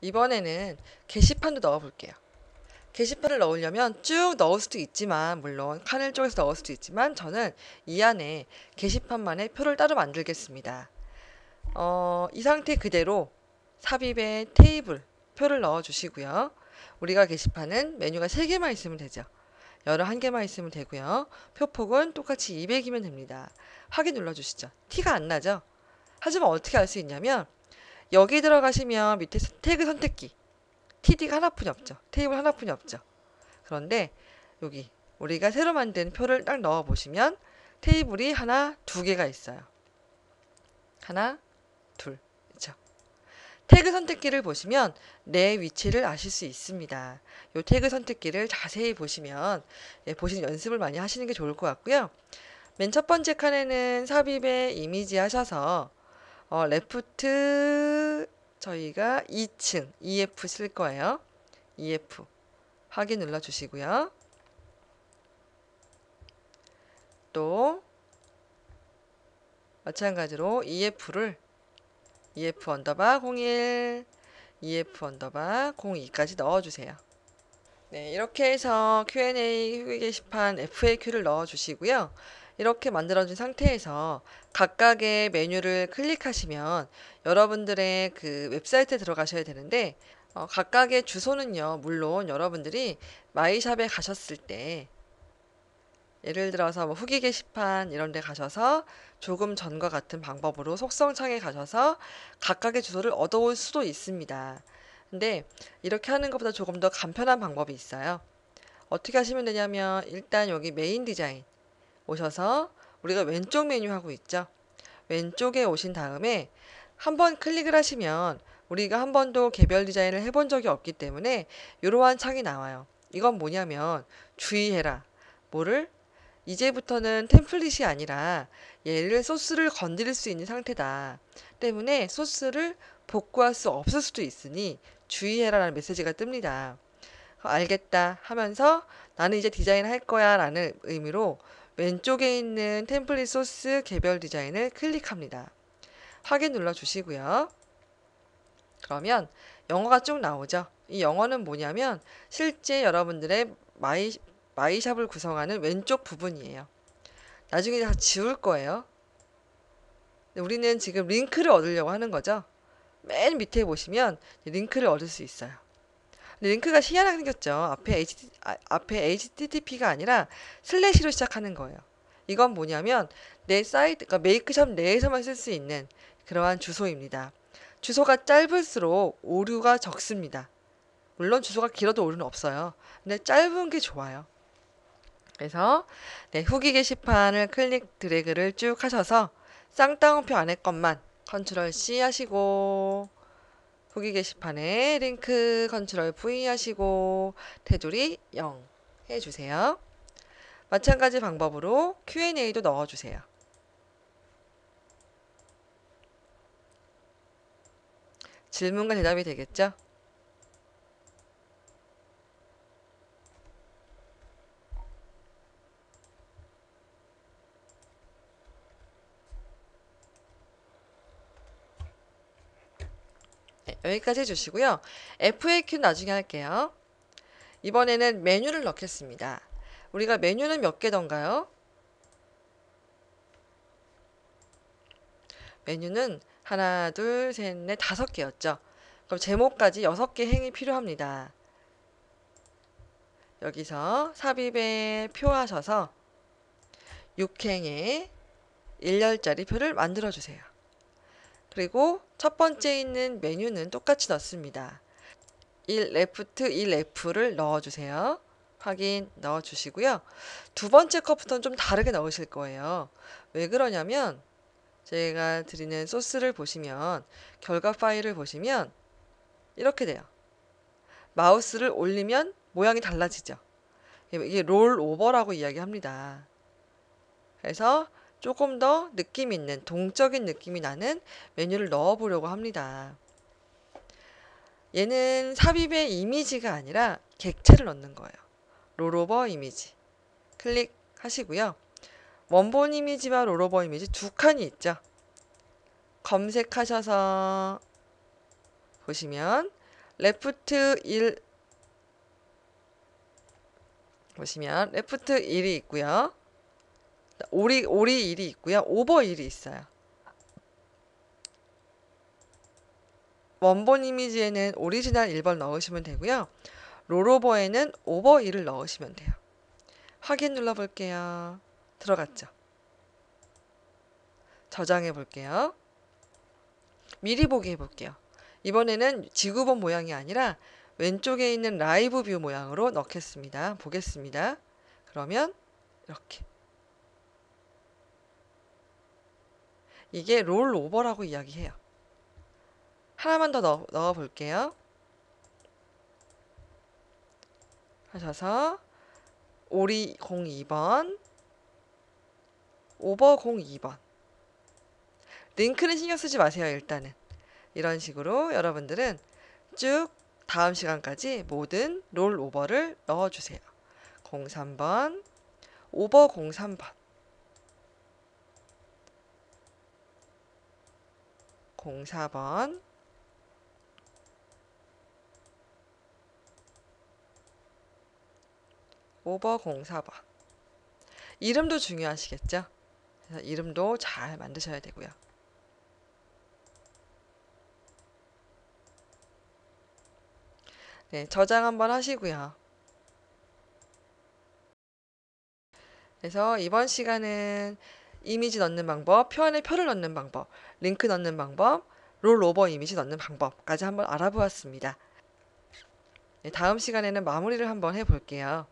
이번에는 게시판도 넣어 볼게요. 게시판을 넣으려면 쭉 넣을 수도 있지만 물론 칸을 쪽에서 넣을 수도 있지만 저는 이 안에 게시판만의 표를 따로 만들겠습니다. 어, 이 상태 그대로 삽입에 테이블 표를 넣어 주시고요. 우리가 게시판은 메뉴가 3개만 있으면 되죠. 열어 한 개만 있으면 되고요. 표폭은 똑같이 200이면 됩니다. 확인 눌러주시죠. 티가 안 나죠? 하지만 어떻게 알 수 있냐면 여기 들어가시면 밑에 태그 선택기 TD가 하나뿐이 없죠. 테이블 하나뿐이 없죠. 그런데 여기 우리가 새로 만든 표를 딱 넣어 보시면 테이블이 하나, 두 개가 있어요. 하나, 둘. 있죠. 태그 선택기를 보시면 내 위치를 아실 수 있습니다. 이 태그 선택기를 자세히 보시면 예, 보시는 연습을 많이 하시는 게 좋을 것 같고요. 맨 첫 번째 칸에는 삽입에 이미지 하셔서 어, 레프트 저희가 2층 EF 쓸 거예요. EF 확인 눌러 주시고요. 또 마찬가지로 EF를 EF 언더바 01 EF 언더바 02까지 넣어주세요. 네, 이렇게 해서 Q&A 후기 게시판 FAQ를 넣어주시고요. 이렇게 만들어진 상태에서 각각의 메뉴를 클릭하시면 여러분들의 그 웹사이트에 들어가셔야 되는데 어, 각각의 주소는요, 물론 여러분들이 마이샵에 가셨을 때 예를 들어서 뭐 후기 게시판 이런 데 가셔서 조금 전과 같은 방법으로 속성창에 가셔서 각각의 주소를 얻어올 수도 있습니다. 근데 이렇게 하는 것보다 조금 더 간편한 방법이 있어요. 어떻게 하시면 되냐면 일단 여기 메인 디자인 오셔서 우리가 왼쪽 메뉴 하고 있죠. 왼쪽에 오신 다음에 한번 클릭을 하시면 우리가 한 번도 개별 디자인을 해본 적이 없기 때문에 이러한 창이 나와요. 이건 뭐냐면 주의해라. 뭐를? 이제부터는 템플릿이 아니라 얘를 소스를 건드릴 수 있는 상태다. 때문에 소스를 복구할 수 없을 수도 있으니 주의해라라는 메시지가 뜹니다. 알겠다 하면서 나는 이제 디자인 할 거야 라는 의미로 왼쪽에 있는 템플릿 소스 개별 디자인을 클릭합니다. 확인 눌러 주시고요. 그러면 영어가 쭉 나오죠. 이 영어는 뭐냐면 실제 여러분들의 마이, 마이샵을 구성하는 왼쪽 부분이에요. 나중에 다 지울 거예요. 우리는 지금 링크를 얻으려고 하는 거죠. 맨 밑에 보시면 링크를 얻을 수 있어요. 링크가 희한하게 생겼죠. 앞에, HT, 아, 앞에 HTTP가 아니라 슬래시로 시작하는 거예요. 이건 뭐냐면 내 사이트, 그러니까 메이크샵 내에서만 쓸 수 있는 그러한 주소입니다. 주소가 짧을수록 오류가 적습니다. 물론 주소가 길어도 오류는 없어요. 근데 짧은 게 좋아요. 그래서 네, 후기 게시판을 클릭 드래그를 쭉 하셔서 쌍따옴표 안에 것만 컨트롤 C 하시고 후기 게시판에 링크 컨트롤 V 하시고 테두리 0 해주세요. 마찬가지 방법으로 Q&A도 넣어주세요. 질문과 대답이 되겠죠? 여기까지 해주시고요. FAQ 나중에 할게요. 이번에는 메뉴를 넣겠습니다. 우리가 메뉴는 몇 개던가요? 메뉴는 하나, 둘, 셋, 넷, 다섯 개였죠. 그럼 제목까지 여섯 개 행이 필요합니다. 여기서 삽입에 표하셔서 6행의 1열짜리 표를 만들어 주세요. 그리고 첫 번째 있는 메뉴는 똑같이 넣습니다. 1 레프트 1 F를 넣어 주세요. 확인 넣어 주시고요. 두 번째 컷부터는 좀 다르게 넣으실 거예요. 왜 그러냐면 제가 드리는 소스를 보시면 결과 파일을 보시면 이렇게 돼요. 마우스를 올리면 모양이 달라지죠. 이게 롤 오버라고 이야기합니다. 그래서 조금 더 느낌 있는 동적인 느낌이 나는 메뉴를 넣어 보려고 합니다. 얘는 삽입의 이미지가 아니라 객체를 넣는 거예요. 롤오버 이미지 클릭하시고요. 원본 이미지와 롤오버 이미지 두 칸이 있죠. 검색하셔서 보시면 레프트 1 보시면 레프트 1이 있고요. 오리 오리 1이 있고요. 오버 1이 있어요. 원본 이미지에는 오리지널 1번 넣으시면 되고요. 롤오버에는 오버 1을 넣으시면 돼요. 확인 눌러 볼게요. 들어갔죠? 저장해 볼게요. 미리 보기 해 볼게요. 이번에는 지구본 모양이 아니라 왼쪽에 있는 라이브 뷰 모양으로 넣겠습니다. 보겠습니다. 그러면 이렇게 이게 롤 오버라고 이야기해요. 하나만 더 넣어, 넣어 볼게요. 하셔서 오리 02번 오버 02번 링크는 신경 쓰지 마세요 일단은 이런 식으로 여러분들은 쭉 다음 시간까지 모든 롤 오버를 넣어주세요 03번 오버 03번 04번 오버 04번 이름도 중요하시겠죠? 그래서 이름도 잘 만드셔야 되고요. 네, 저장 한번 하시고요. 그래서 이번 시간은 이미지 넣는 방법, 표 안에 표를 넣는 방법, 링크 넣는 방법, 롤오버 이미지 넣는 방법까지 한번 알아보았습니다. 네, 다음 시간에는 마무리를 한번 해볼게요.